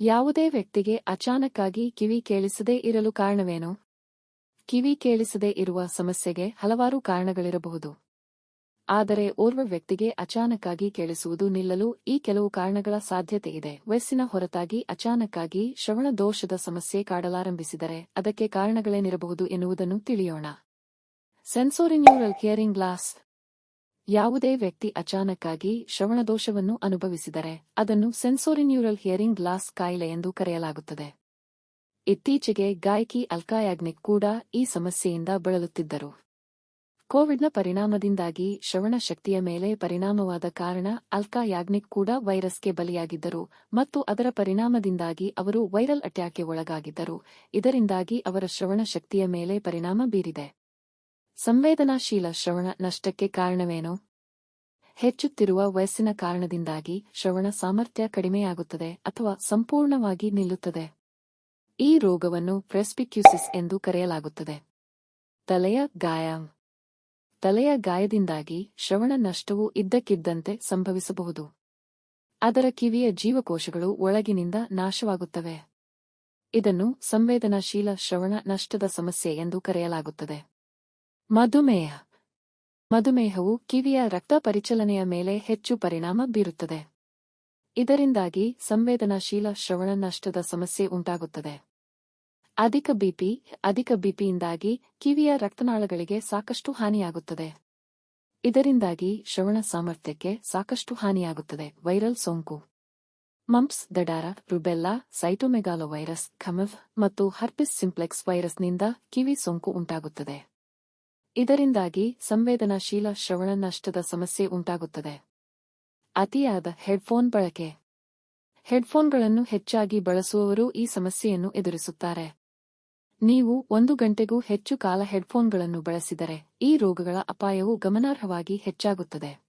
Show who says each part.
Speaker 1: ಯಾವುದೇ ವ್ಯಕ್ತಿಗೆ ಅಚಾನಕ್ಕಾಗಿ ಕಿವಿ ಕೇಳಿಸದೇ ಇರಲು ಕಾರಣವೇನು? ಕಿವಿ ಕೇಳಿಸದೇ ಇರುವ ಸಮಸ್ಯೆಗೆ ಹಲವಾರು ಕಾರಣಗಳಿರಬಹುದು. ಆದರೆ ಓರ್ವ ವ್ಯಕ್ತಿಗೆ ಅಚಾನಕ್ಕಾಗಿ ಕೇಳಿಸುವುದು ನಿಲ್ಲಲು ಈ ಕೆಲವು ಕಾರಣಗಳ ಸಾಧ್ಯತೆ ಇದೆ. ವಯಸ್ಸಿನ ಹೊರತಾಗಿ ಅಚಾನಕ್ಕಾಗಿ ಶ್ರವಣ ದೋಷದ ಸಮಸ್ಯೆ ಕಾಡಲಾರಂಭಿಸಿದರೆ ಅದಕ್ಕೆ ಕಾರಣಗಳೇನಿರಬಹುದು ಎನ್ನುವುದನ್ನು ತಿಳಿಯೋಣ. ಸೆನ್ಸೋರಿನ್ಯೂರಲ್ ಹಿಯರಿಂಗ್ ಗ್ಲಾಸ್ ಯಾವುದೇ ವ್ಯಕ್ತಿ ಅಚಾನಕ್ಕಾಗಿ ಶ್ರವಣದೋಷವನ್ನು ಅನುಭವಿಸಿದರೆ, ಅದನ್ನು ಸೆನ್ಸೋರಿನ್ಯೂರಲ್ ಹಿಯರಿಂಗ್ ಗ್ಲಾಸ್ ಕಾಯಿಲೆ ಎಂದು ಕರೆಯಲಾಗುತ್ತದೆ. ಇತ್ತೀಚೆಗೆ ಗಾಯಕಿ ಅಲ್ಕಾಯಾಗ್ನಿಕ್ ಕೂಡ ಈ ಸಮಸ್ಯೆಯಿಂದ ಬಳಲುತ್ತಿದ್ದರು. ಕೋವಿಡ್ನ ಪರಿಣಾಮದಿಂದಾಗಿ ಶ್ರವಣ ಶಕ್ತಿಯ ಮೇಲೆ ಪರಿಣಾಮವಾದ ಕಾರಣ ಅಲ್ಕಾ ಯಾಗ್ನಿಕ್ ಕೂಡ ವೈರಸ್ಗೆ ಬಲಿಯಾಗಿದ್ದರು ಮತ್ತು ಅದರ ಪರಿಣಾಮದಿಂದಾಗಿ ಅವರು ವೈರಲ್ ಅಟ್ಯಾಕ್ಗೆ ಒಳಗಾಗಿದ್ದರು. ಇದರಿಂದಾಗಿ ಅವರ ಶ್ರವಣ ಶಕ್ತಿಯ ಮೇಲೆ ಪರಿಣಾಮ ಬೀರಿದೆ. ಸಂವೇದನಾಶೀಲ ಶ್ರವಣ ನಷ್ಟಕ್ಕೆ ಕಾರಣವೇನು? ಹೆಚ್ಚುತ್ತಿರುವ ವಯಸ್ಸಿನ ಕಾರಣದಿಂದಾಗಿ ಶ್ರವಣ ಸಾಮರ್ಥ್ಯ ಕಡಿಮೆಯಾಗುತ್ತದೆ ಅಥವಾ ಸಂಪೂರ್ಣವಾಗಿ ನಿಲ್ಲುತ್ತದೆ. ಈ ರೋಗವನ್ನು ಪ್ರೆಸ್ಪಿಕ್ಯೂಸಿಸ್ ಎಂದು ಕರೆಯಲಾಗುತ್ತದೆ. ತಲೆಯ ಗಾಯ. ತಲೆಯ ಗಾಯದಿಂದಾಗಿ ಶ್ರವಣ ನಷ್ಟವು ಇದ್ದಕ್ಕಿದ್ದಂತೆ ಸಂಭವಿಸಬಹುದು. ಅದರ ಕಿವಿಯ ಜೀವಕೋಶಗಳು ಒಳಗಿನಿಂದ ನಾಶವಾಗುತ್ತವೆ. ಇದನ್ನು ಸಂವೇದನಾಶೀಲ ಶ್ರವಣ ನಷ್ಟದ ಸಮಸ್ಯೆ ಎಂದು ಕರೆಯಲಾಗುತ್ತದೆ. ಮಧುಮೇಹ. ಮಧುಮೇಹವು ಕಿವಿಯ ರಕ್ತ ಪರಿಚಲನೆಯ ಮೇಲೆ ಹೆಚ್ಚು ಪರಿಣಾಮ ಬೀರುತ್ತದೆ. ಇದರಿಂದಾಗಿ ಸಂವೇದನಾಶೀಲ ಶ್ರವಣ ನಷ್ಟದ ಸಮಸ್ಯೆ ಉಂಟಾಗುತ್ತದೆ. ಅಧಿಕ ಬಿಪಿ, ಅಧಿಕ ಬಿಪಿಯಿಂದಾಗಿ ಕಿವಿಯ ರಕ್ತನಾಳಗಳಿಗೆ ಸಾಕಷ್ಟು ಹಾನಿಯಾಗುತ್ತದೆ. ಇದರಿಂದಾಗಿ ಶ್ರವಣ ಸಾಮರ್ಥ್ಯಕ್ಕೆ ಸಾಕಷ್ಟು ಹಾನಿಯಾಗುತ್ತದೆ. ವೈರಲ್ ಸೋಂಕು. ಮಂಪ್ಸ್ ದಡಾರ, ರುಬೆಲ್ಲಾ, ಸೈಟೋಮೆಗಾಲೋವೈರಸ್, ಖಮವ್ ಮತ್ತು ಹರ್ಪಿಸ್ ಸಿಂಪ್ಲೆಕ್ಸ್ ವೈರಸ್ನಿಂದ ಕಿವಿ ಸೋಂಕು ಉಂಟಾಗುತ್ತದೆ. ಇದರಿಂದಾಗಿ ಸಂವೇದನಾಶೀಲ ಶ್ರವಣ ನಷ್ಟದ ಸಮಸ್ಯೆ ಉಂಟಾಗುತ್ತದೆ. ಅತಿಯಾದ ಹೆಡ್ಫೋನ್ ಬಳಕೆ. ಹೆಡ್ಫೋನ್ಗಳನ್ನು ಹೆಚ್ಚಾಗಿ ಬಳಸುವವರು ಈ ಸಮಸ್ಯೆಯನ್ನು ಎದುರಿಸುತ್ತಾರೆ. ನೀವು ಒಂದು ಗಂಟೆಗೂ ಹೆಚ್ಚು ಕಾಲ ಹೆಡ್ಫೋನ್ಗಳನ್ನು ಬಳಸಿದರೆ ಈ ರೋಗಗಳ ಅಪಾಯವು ಗಮನಾರ್ಹವಾಗಿ ಹೆಚ್ಚಾಗುತ್ತದೆ.